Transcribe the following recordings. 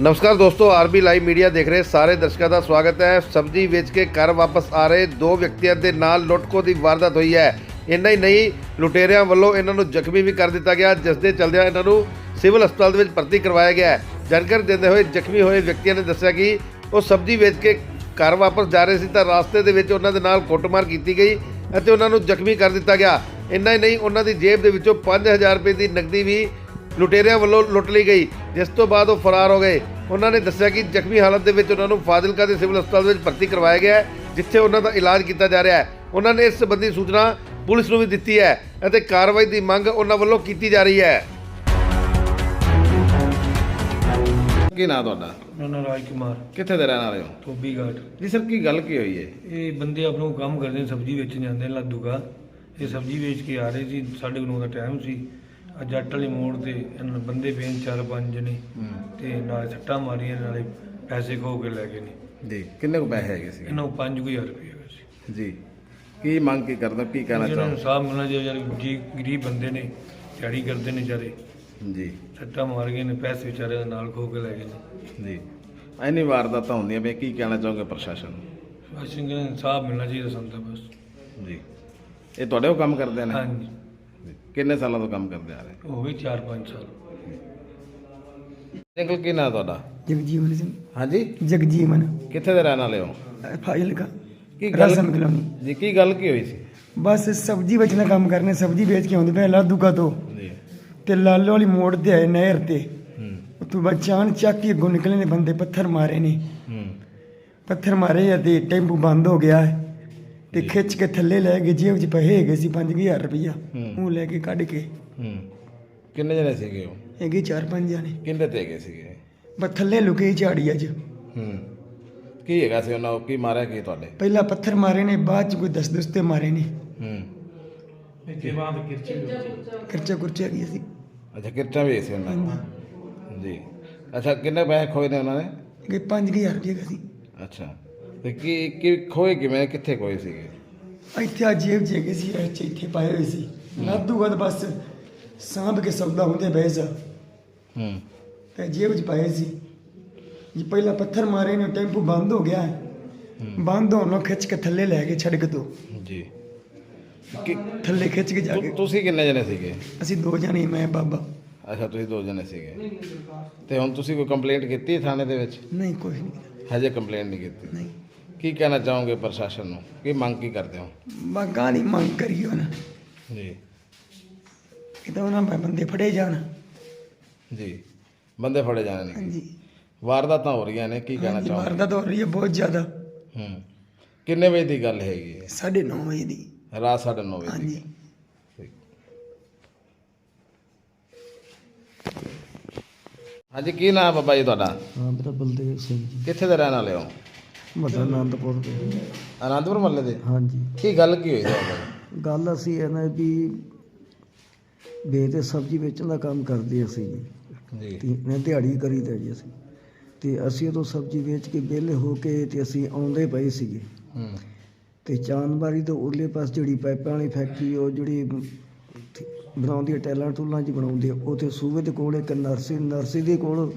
ਨਮਸਕਾਰ ਦੋਸਤੋ, RB live media ਦੇਖ ਰਹੇ ਸਾਰੇ ਦਰਸ਼ਕਾਂ ਦਾ ਸਵਾਗਤ ਹੈ। ਸਬਜ਼ੀ ਵੇਚ ਕੇ ਘਰ ਵਾਪਸ ਆ ਰਹੇ ਦੋ ਵਿਅਕਤੀਆਂ ਦੇ ਨਾਲ ਲੁੱਟਖੋ ਦੀ ਵਾਰਦਾਤ ਹੋਈ ਹੈ। ਇੰਨਾ ਹੀ ਨਹੀਂ, ਲੁਟੇਰਿਆਂ ਵੱਲੋਂ ਇਹਨਾਂ ਨੂੰ ਜ਼ਖਮੀ ਵੀ ਕਰ ਦਿੱਤਾ ਗਿਆ, ਜਿਸ ਦੇ ਚਲਦਿਆਂ ਇਹਨਾਂ ਨੂੰ ਸਿਵਲ ਹਸਪਤਾਲ ਦੇ ਵਿੱਚ ਭਰਤੀ ਕਰਵਾਇਆ ਗਿਆ ਹੈ। ਜਾਣਕਾਰੀ ਦਿੰਦੇ ਹੋਏ ਜ਼ਖਮੀ ਹੋਏ ਵਿਅਕਤੀਆਂ ਨੇ ਦੱਸਿਆ ਕਿ ਉਹ ਸਬਜ਼ੀ ਵੇਚ ਕੇ ਘਰ ਵਾਪਸ ਜਾ ਰਹੇ ਸੀ ਤਾਂ ਰਾਸਤੇ ਦੇ ਵਿੱਚ ਉਹਨਾਂ ਦੇ ਨਾਲ ਕੁੱਟਮਾਰ ਕੀਤੀ ਗਈ ਅਤੇ ਉਹਨਾਂ ਨੂੰ ਜ਼ਖਮੀ ਕਰ ਦਿੱਤਾ ਗਿਆ। ਇੰਨਾ ਹੀ ਨਹੀਂ, ਉਹਨਾਂ ਦੀ ਜੇਬ ਦੇ ਵਿੱਚੋਂ 5000 ਰੁਪਏ ਦੀ ਨਕਦੀ ਵੀ ਲੁਟੇਰਿਆਂ ਵੱਲੋਂ ਲੁੱਟ ਲਈ ਗਈ ਜਿਸ ਤੋਂ ਬਾਅਦ ਉਹ ਫਰਾਰ ਹੋ ਗਏ। ਉਹਨਾਂ ਨੇ ਦੱਸਿਆ ਕਿ ਜ਼ਖਮੀ ਹਾਲਤ ਦੇ ਵਿੱਚ ਉਹਨਾਂ ਨੂੰ ਫਾਜ਼ਿਲਕਾ ਦੇ ਸਿਵਲ ਹਸਪਤਾਲ ਵਿੱਚ ਭਰਤੀ ਕਰਵਾਇਆ ਗਿਆ ਹੈ ਜਿੱਥੇ ਉਹਨਾਂ ਦਾ ਇਲਾਜ ਕੀਤਾ ਜਾ ਰਿਹਾ ਹੈ। ਉਹਨਾਂ ਨੇ ਇਸ ਸੰਬੰਧੀ ਸੂਚਨਾ ਪੁਲਿਸ ਨੂੰ ਵੀ ਦਿੱਤੀ ਹੈ ਅਤੇ ਕਾਰਵਾਈ ਦੀ ਮੰਗ ਉਹਨਾਂ ਵੱਲੋਂ ਕੀਤੀ ਜਾ ਰਹੀ ਹੈ। ਕੀ ਨਾਂ ਤੁਹਾਡਾ? ਮੇਰਾ ਨਾਮ ਰਾਜ ਕੁਮਾਰ ਕਿੱਥੇ ਦੇ ਰਹਿਣ ਵਾਲੇ ਹੋ? ਧੋਬੀ ਘਾਟ। ਜੀ ਸਰ ਕੀ ਗੱਲ ਕੀ ਹੋਈ ਹੈ? ਇਹ ਬੰਦੇ ਆਪਣਾ ਕੰਮ ਕਰਦੇ ਨੇ ਸਬਜ਼ੀ ਵੇਚਣ ਜਾਂਦੇ ਨੇ ਲੱਦੂਗਾ ਇਹ ਸਬਜ਼ੀ ਵੇਚ ਕੇ ਆ ਰਹੇ ਸੀ ਸਾਢੇ ਕੁ ਨੌ ਦਾ ਟਾਈਮ ਸੀ। ਆ ਜੱਟ ਵਾਲੀ ਮੋੜ ਤੇ ਇਹਨਾਂ ਨੇ ਬੰਦੇ ਪੇਨ ਚਾਰ ਪੰਜ ਨੇ ਤੇ ਨਾਲੇ ਸੱਟਾਂ ਮਾਰੀਆਂ ਨਾਲੇ ਪੈਸੇ ਖੋ ਕੇ ਲੈ ਗਏ ਨੇ। ਜੀ ਕਿੰਨੇ ਕੁ ਪੈਸੇ ਹੈਗੇ ਸੀ? ਇਹਨਾਂ ਨੂੰ 5000 ਰੁਪਏ ਹੈਗਾ ਸੀ। ਜੀ ਕੀ ਮੰਗ ਕੀ ਕਰਦਾ ਕੀ ਕਹਿਣਾ ਜਿਹਨਾਂ ਨੂੰ ਚਾਹੋ ਸਾਹ ਮਿਲਣਾ ਜੇ ਯਾਰ ਜੀ ਗਰੀਬ ਬੰਦੇ ਨੇ ਦਿਹਾੜੀ ਕਰਦੇ ਨੇ ਵਿਚਾਰੇ। ਜੀ। ਸੱਟਾਂ ਮਾਰ ਗਏ ਨੇ ਪੈਸੇ ਵਿਚਾਰੇ ਨਾਲ ਖੋ ਕੇ ਲੈ ਗਏ ਨੇ। ਜੀ। ਐਨੀ ਵਾਰਦਾਤਾਂ ਹੁੰਦੀਆਂ ਵੀ ਕੀ ਕਹਿਣਾ ਚਾਹੋਗੇ ਪ੍ਰਸ਼ਾਸਨ ਨੂੰ? ਅਸੀਂ ਕਹਿੰਦੇ ਇਨਸਾਫ ਮਿਲਣਾ ਚਾਹੀਦਾ ਸਾਨੂੰ ਤਾਂ ਬਸ। ਜੀ। ਇਹ ਤੁਹਾਡੇ ਉਹ ਕੰਮ ਕਰਦੇ ਨੇ? ਹਾਂਜੀ। ਕਿੰਨੇ ਸਾਲਾਂ ਤੋਂ ਕੰਮ ਕਰਦੇ ਆ ਰਹੇ? ਹੋ ਗਏ 4-5 ਸਾਲ। ਅੰਕਲ ਕੀ ਨਾਂ ਤੁਹਾਡਾ? ਜਗਜੀਵਨ ਸਿੰਘ। ਹਾਂਜੀ? ਜਗਜੀਵਨ। ਕਿੱਥੇ ਦੇ ਰਹਿਣ ਵਾਲੇ ਹੋ? ਫਾਜ਼ਿਲਕਾ। ਕੀ ਗੱਲ ਰਸਮ ਕਲੋਨੀ। ਜੀ ਕੀ ਗੱਲ ਕੀ ਹੋਈ ਸੀ? ਬਸ ਸਬਜ਼ੀ ਵੇਚਣਾ ਕੰਮ ਕਰਨੇ ਸਬਜ਼ੀ ਵੇਚ ਕੇ ਆਉਂਦੇ ਪਏ ਲਾਦੂਕਾ ਤੋਂ ਜੀ। ਤੇ ਲਾਲੋ ਵਾਲੀ ਮੋੜ ਤੇ ਆਏ ਨਹਿਰ ਤੇ। ਹੂੰ। ਉਤੋਂ ਬਚਾਨ ਚੱਕ ਕੇ ਅੱਗੋਂ ਨਿਕਲੇ ਨੇ ਬੰਦੇ ਪੱਥਰ ਮਾਰੇ ਨੇ। ਹੂੰ। ਪੱਥਰ ਮਾਰੇ ਤੇ ਟੈਂਪੂ ਬੰਦ ਹੋ ਗਿਆ। ਹੈ ਤੇ ਖਿੱਚ ਕੇ ਥੱਲੇ ਲੈ ਗਏ ਜੇਬ 'ਚ ਪੈਸੇ ਹੈਗੇ ਸੀ 5000 ਰੁਪਈਆ। ਹੂੰ। ਉਹ ਲੈ ਕੇ ਕੱਢ ਕੇ। ਹੂੰ। ਕਿੰਨੇ ਜਣੇ ਸੀਗੇ ਉਹ? ਹੈਗੇ ਚਾਰ ਪੰਜ ਜਾਣੇ। ਕਿੰਨੇ ਤੇ ਹੈਗੇ ਸੀਗੇ? ਬਸ ਥੱਲੇ ਲੁਕੇ ਝਾੜੀਆਂ 'ਚ ਹੂੰ। ਕੀ ਹੈਗਾ ਸੀ ਉਹਨਾਂ ਕੀ ਮਾਰਿਆ ਕੀ ਤੁਹਾਡੇ? ਪਹਿਲਾਂ ਪੱਥਰ ਮਾਰੇ ਨੇ ਬਾਅਦ 'ਚ ਕੋਈ ਦਸ ਦਸਤੇ ਮਾਰੇ ਨੇ। ਹੂੰ। ਖਰਚਾ ਕੁਰਚਾ ਹੈਗੀ ਸੀ। ਅੱਛਾ ਕਿਰਚਾ ਵੀ ਸੀ ਉਹਨਾਂ ਦੀ ਜੀ। ਅੱਛਾ ਕਿੰਨੇ ਪੈਸੇ ਖੋਏ ਨੇ ਉਹਨਾਂ ਨੇ? ਕਿ 5000 ਰੁਪਏ ਸੀ। ਅੱਛਾ। ਤੇ ਕੀ ਕੀ ਖੋਏ ਕਿਵੇਂ ਕਿੱਥੇ ਖੋਏ ਸੀਗੇ? ਇੱਥੇ ਆ ਜੇਬ ਚ ਹੈਗੇ ਸੀ ਇਹ 'ਚ ਇੱਥੇ ਪਾਏ ਹੋਏ ਸੀ। ਲਾਦੂਗਾ ਤਾਂ ਬਸ ਸਾਂਭ ਕੇ ਸੌਦਾ ਹੁੰਦੇ ਬਹਿ ਜਾ ਹੂੰ। ਤੇ ਜੇਬ ਚ ਪਾਏ ਸੀ। ਜੀ ਪਹਿਲਾਂ ਪੱਥਰ ਮਾਰੇ ਨੇ ਟੈਂਪੂ ਬੰਦ ਹੋ ਗਿਆ। ਬੰਦ ਹੋਣ ਨੂੰ ਖਿੱਚ ਕੇ ਥੱਲੇ ਲੈ ਗਏ ਛੜਕ ਤੋਂ। ਜੀ। ਕਿ ਥੱਲੇ ਖਿੱਚ ਕੇ ਜਾ ਕੇ। ਤੁ- ਤੁਸੀਂ ਕਿੰਨੇ ਜਣੇ ਸੀਗੇ? ਅਸੀਂ ਦੋ ਜਣੇ ਮੈਂ ਬਾਬਾ। ਅੱਛਾ ਤੁਸੀਂ ਦੋ ਜਣੇ ਸੀਗੇ। ਤੇ ਹੁਣ ਤੁਸੀਂ ਕੋਈ ਕੰਪਲੇਂਟ ਕੀਤੀ ਥਾਣੇ ਦੇ ਵਿੱਚ? ਨਹੀਂ ਕੋਈ ਨਹੀਂ। ਹਜੇ ਕੰਪਲੇਂਟ ਨਹੀਂ ਕੀਤੀ? ਨਹੀਂ। ਕੀ ਕਹਿਣਾ ਚਾਹੋਗੇ ਪ੍ਰਸ਼ਾਸਨ ਨੂੰ? ਕੀ ਮੰਗ ਕੀ ਕਰਦੇ ਹੋ? ਬਾਗਾ ਨਹੀਂ ਮੰਗ ਕਰੀਓ ਨਾ। ਜੀ। ਇਹ ਤਾਂ ਉਹਨਾਂ ਮੈਂ ਬੰਦੇ ਫੜੇ ਜਾਣ। ਜੀ। ਬੰਦੇ ਫੜੇ ਜਾਣੇ ਨੇ ਹਾਂਜੀ। ਵਾਰਦਾਤਾਂ ਹੋ ਰਹੀਆਂ ਨੇ ਕੀ ਕਹਿਣਾ ਹਾਂਜੀ, ਚਾਹੋਗੇ? ਵਾਰਦਾਤ ਹੋ ਰਹੀ ਹੈ ਬਹੁਤ ਜ਼ਿਆਦਾ। ਹੂੰ। ਕਿੰਨੇ ਵਜੇ ਦੀ ਗੱਲ ਹੈਗੀ ਹੈ? 9:30 ਵਜੇ ਦੀ। ਰਾਤ 9:30 ਵਜੇ ਦੀ। ਹਾਂਜੀ। ਹਾਂਜੀ ਕੀ ਨਾਮ ਬਾਬਾ ਜੀ ਤੁਹਾਡਾ? ਹਾਂ ਮੇਰਾ ਬਲਦੇਵ ਸਿੰਘ ਜੀ। ਕਿੱਥੇ ਦੇ ਰਹਿਣ ਵਾਲੇ ਹੋ? ਆਨੰਦਪੁਰ ਦੇ ਆਨੰਦਪੁਰ ਮੱਲੇ ਦੇ? ਹਾਂਜੀ। ਕੀ ਗੱਲ ਕੀ ਹੋਈ ਤੁਹਾਡੇ ਗੱਲ ਅਸੀਂ ਇਹ ਨਾ ਵੀ ਵੇਚ ਸਬਜ਼ੀ ਵੇਚਣ ਦਾ ਕੰਮ ਕਰਦੇ ਅਸੀਂ ਜੀ। ਜੀ। ਤੇ ਮੈਂ ਦਿਹਾੜੀ ਕਰੀਦਾ ਜੀ ਅਸੀਂ। ਤੇ ਅਸੀਂ ਉਦੋਂ ਸਬਜ਼ੀ ਵੇਚ ਕੇ ਵਿਹਲੇ ਹੋ ਕੇ ਤੇ ਅਸੀਂ ਆਉਂਦੇ ਪਏ ਸੀਗੇ। ਹੂੰ। ਤੇ ਚਾਂਦਬਾਰੀ ਤੋਂ ਉਰਲੇ ਪਾਸ ਜਿਹੜੀ ਪਾਈਪਾਂ ਵਾਲੀ ਫੈਕਟਰੀ ਉਹ ਜਿਹੜੀ ਬਣਾਉਂਦੀ ਹੈ ਟੈਲਾਂ ਟੂਲਾਂ ਚ ਬਣਾਉਂਦੀ ਹੈ ਉੱਥੇ ਸੂਬੇ ਦੇ ਕੋਲ ਇੱਕ ਨਰਸੀ ਨਰਸੀ ਦੇ ਕੋਲ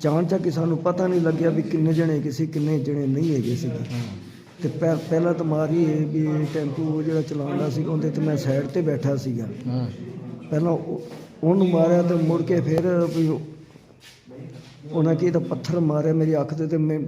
ਚਾਣ ਚੱਕ ਸਾਨੂੰ ਪਤਾ ਨਹੀਂ ਲੱਗਿਆ ਵੀ ਕਿੰਨੇ ਜਣੇ ਕਿਸੇ ਕਿੰਨੇ ਜਣੇ ਨਹੀਂ ਹੈਗੇ ਸੀਗੇ ਤੇ ਪਹਿ- ਪਹਿਲਾਂ ਤਾਂ ਮਾਰੀ ਇਹ ਵੀ ਟੈਂਪੂ ਜਿਹੜਾ ਚਲਾਉਂਦਾ ਸੀ, ਉਹਦੇ ਤੇ ਮੈਂ ਸਾਈਡ ਤੇ ਬੈਠਾ ਸੀਗਾ। ਪਹਿਲਾਂ ਉਹਨੂੰ ਮਾਰਿਆ ਤੇ ਮੁੜ ਕੇ ਫਿਰ ਵੀ ਉਹ- ਉਹਨਾਂ ਕੀ ਤਾਂ ਪੱਥਰ ਮਾਰਿਆ ਮੇਰੀ ਅੱਖ ਤੇ ਤੇ ਮੈਂ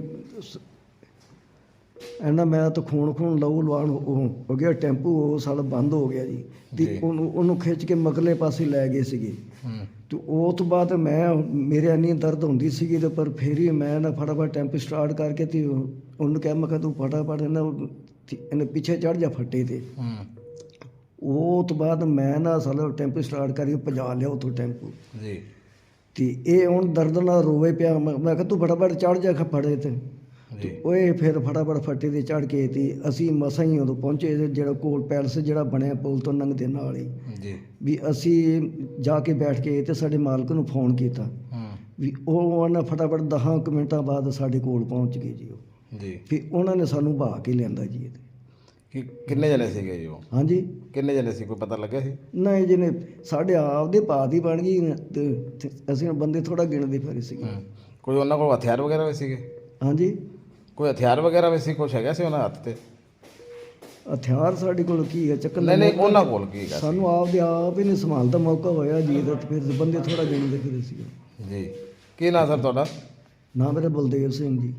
ਇਹਨਾਂ ਮੈਂ ਤਾਂ ਖੂਨ ਖੂਨ ਲਹੂ ਲਵਾਣ ਹੋ ਹੋ ਗਿਆ ਟੈਂਪੂ ਉਹ ਸਾਲ ਬੰਦ ਹੋ ਗਿਆ ਜੀ। ਤੇ। ਉਹਨੂੰ ਉਹਨੂੰ ਖਿੱਚ ਕੇ ਮਗਲੇ ਪਾਸੇ ਲੈ ਗਏ ਸੀਗੇ। ਹੂੰ। ਤੇ ਉਹ ਤੋਂ ਬਾਅਦ ਮੈਂ ਮੇਰੇ ਇੰਨੀ ਦਰਦ ਹੁੰਦੀ ਸੀਗੀ ਤੇ ਪਰ ਫਿਰ ਵੀ ਮੈਂ ਨਾ ਫਟਾਫਟ ਟੈਂਪੂ ਸਟਾਰਟ ਕਰਕੇ ਤੇ ਉਹ- ਉਹਨੂੰ ਕਿਹਾ ਮੈਂ ਤੂੰ ਫਟਾਫਟ ਇਹਨਾਂ ਇਹਨੇ ਪਿੱਛੇ ਚੜ ਜਾ ਫੱਟੇ ਤੇ। ਹੂੰ। ਉਹ ਤੋਂ ਬਾਅਦ ਮੈਂ ਨਾ ਸਾਲਾ ਟੈਂਪੂ ਸਟਾਰਟ ਕਰਕੇ ਭਜਾ ਲਿਆ ਉਥੋਂ ਟੈਂਪੂ। ਜੀ। ਤੇ ਇਹ ਹੁਣ ਦਰਦ ਨਾਲ ਰੋਵੇ ਪਿਆ ਮੈਂ ਕਿਹਾ ਤੂੰ ਫਟਾਫਟ ਚੜ ਜਾ ਜੀ ਤੇ। ਓਏ ਫਿਰ ਫਟਾਫਟ ਫੱਟੇ ਤੇ ਚੜ ਕੇ ਤੇ ਅਸੀਂ ਮਸਾਂ ਹੀ ਉਦੋਂ ਪਹੁੰਚੇ ਜਿਹੜਾ ਕੋਲ ਪੈਲਸ ਜਿਹੜਾ ਬਣਿਆ ਪੁਲ ਤੋਂ ਲੰਘਦੇ ਨਾਲ ਹੀ। ਜੀ। ਵੀ ਅਸੀਂ ਜਾ ਕੇ ਬੈਠ ਕੇ ਤੇ ਸਾਡੇ ਮਾਲਕ ਨੂੰ ਫੋਨ ਕੀਤਾ। ਵੀ ਉਹ ਉਹਨਾਂ ਫਟਾਫਟ 10 ਕੁ ਮਿੰਟਾਂ ਬਾਅਦ ਸਾਡੇ ਕੋਲ ਪਹੁੰਚ ਗਏ ਜੀ ਉਹ। ਜੀ। ਫਿਰ ਉਹਨਾਂ ਨੇ ਸਾਨੂੰ ਬਹਾ ਕੇ ਲਿਆਂਦਾ ਜੀ ਇਹਦੇ ਕਿ ਕਿੰਨੇ ਜਣੇ ਸੀਗੇ ਜੀ ਉਹ? ਹਾਂਜੀ। ਕਿੰਨੇ ਜਣੇ ਸੀ? ਕੋਈ ਪਤਾ ਲੱਗਿਆ ਸੀ? ਨਹੀਂ ਜਿਹਨੇ ਸਾਡੇ ਆਪ ਦੇ ਭਾਅ ਦੀ ਬਣ ਗਈ ਤੇ ਅਸੀਂ ਬੰਦੇ ਥੋੜਾ ਗਿਣਦੇ ਫਿਰ ਸੀ ਹੂੰ। ਕੋਈ ਉਹਨਾਂ ਕੋਲ ਹਥਿਆਰ ਵਗੈਰਾ ਵੀ ਸੀਗੇ? ਹਾਂਜੀ। ਕੋਈ ਹਥਿਆਰ ਵਗੈਰਾ ਵੀ ਸੀ ਕੁਛ ਹੈਗਾ ਸੀ ਉਹਨਾਂ ਹੱਥ ਤੇ? ਹਥਿਆਰ ਸਾਡੇ ਕੋਲ ਕੀ ਹੈ? ਚੱਕਣ ਦਾ ਨਹੀਂ ਨਹੀਂ ਉਹਨਾਂ ਕੋਲ ਕੀ ਹੈਗਾ ਸਾਨੂੰ ਆਪ ਦੇ ਆਪ ਹੀ ਨਹੀਂ ਸੰਭਾਲ ਦਾ ਮੌਕਾ ਹੋਇਆ ਜੀ ਤਾਂ ਫਿਰ ਬੰਦੇ ਥੋੜਾ ਗਿਣਦੇ ਫਿਰੇ ਸੀ ਜੀ। ਕੀ ਨਾਂ ਸਰ ਤੁਹਾਡਾ? ਨਾ ਮੇਰਾ ਬਲਦੇਵ ਸਿੰਘ ਜੀ।